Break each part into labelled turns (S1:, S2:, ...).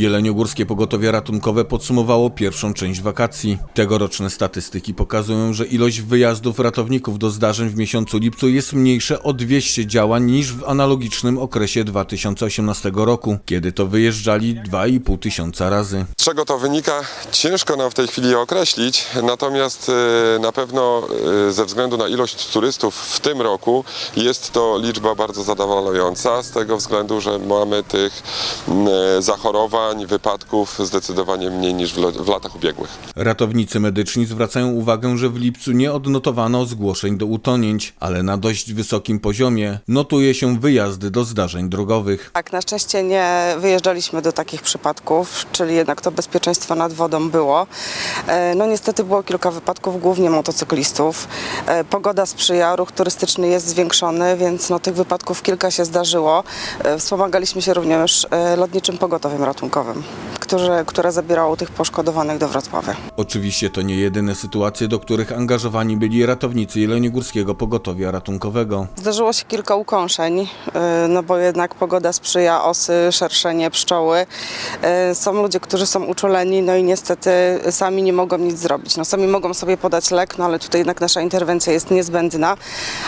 S1: Jeleniogórskie Pogotowie Ratunkowe podsumowało pierwszą część wakacji. Tegoroczne statystyki pokazują, że ilość wyjazdów ratowników do zdarzeń w miesiącu lipcu jest mniejsze o 200 działań niż w analogicznym okresie 2018 roku, kiedy to wyjeżdżali 2,5 tysiąca razy.
S2: Z czego to wynika, ciężko nam w tej chwili określić, natomiast e, na pewno e, ze względu na ilość turystów w tym roku jest to liczba bardzo zadowalająca, z tego względu, że mamy tych m, zachorowań, wypadków zdecydowanie mniej niż w, latach ubiegłych.
S1: Ratownicy medyczni zwracają uwagę, że w lipcu nie odnotowano zgłoszeń do utonięć, ale na dość wysokim poziomie notuje się wyjazdy do zdarzeń drogowych.
S3: Tak, na szczęście nie wyjeżdżaliśmy do takich przypadków, czyli jednak to bezpieczeństwo nad wodą było. E, No niestety było kilka wypadków, głównie motocyklistów. E, Pogoda sprzyja, ruch turystyczny jest zwiększony, więc no, tych wypadków kilka się zdarzyło. E, Wspomagaliśmy się również lotniczym pogotowiem ratunkowym, Kosakowem. Które, które zabierało tych poszkodowanych do Wrocławia.
S1: Oczywiście to nie jedyne sytuacje, do których angażowani byli ratownicy Jeleniogórskiego Pogotowia Ratunkowego.
S3: Zdarzyło się kilka ukąszeń, y, no bo jednak pogoda sprzyja, osy, szerszenie, pszczoły. Y, Są ludzie, którzy są uczuleni, no i niestety sami nie mogą nic zrobić. No sami mogą sobie podać lek, no ale tutaj jednak nasza interwencja jest niezbędna,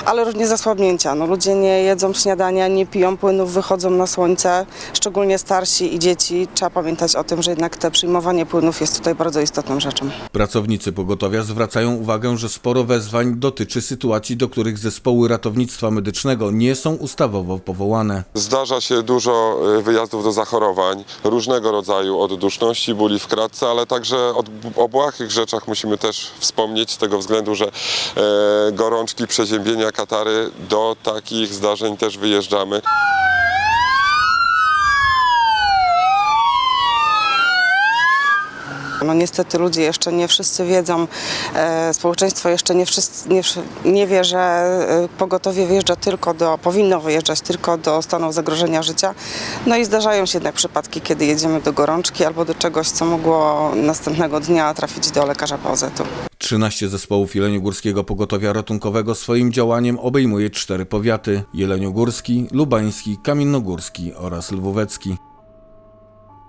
S3: ale również zasłabnięcia. No ludzie nie jedzą śniadania, nie piją płynów, wychodzą na słońce, szczególnie starsi i dzieci. Trzeba pamiętać o tym, że jednak te przyjmowanie płynów jest tutaj bardzo istotną rzeczą.
S1: Pracownicy pogotowia zwracają uwagę, że sporo wezwań dotyczy sytuacji, do których zespoły ratownictwa medycznego nie są ustawowo powołane.
S2: Zdarza się dużo e, wyjazdów do zachorowań, różnego rodzaju od duszności, bóli w kratce, ale także od, o błahych rzeczach musimy też wspomnieć z tego względu, że e, gorączki, przeziębienia, katary, do takich zdarzeń też wyjeżdżamy.
S3: No niestety ludzie jeszcze nie wszyscy wiedzą, e, społeczeństwo jeszcze nie, wszyscy, nie, nie wie, że e, pogotowie wyjeżdża tylko do, powinno wyjeżdżać tylko do stanów zagrożenia życia. No i zdarzają się jednak przypadki, kiedy jedziemy do gorączki albo do czegoś, co mogło następnego dnia trafić do lekarza POZ-u.
S1: 13 zespołów Jeleniogórskiego Pogotowia Ratunkowego swoim działaniem obejmuje cztery powiaty: Jeleniogórski, Lubański, Kamiennogórski oraz Lwówecki.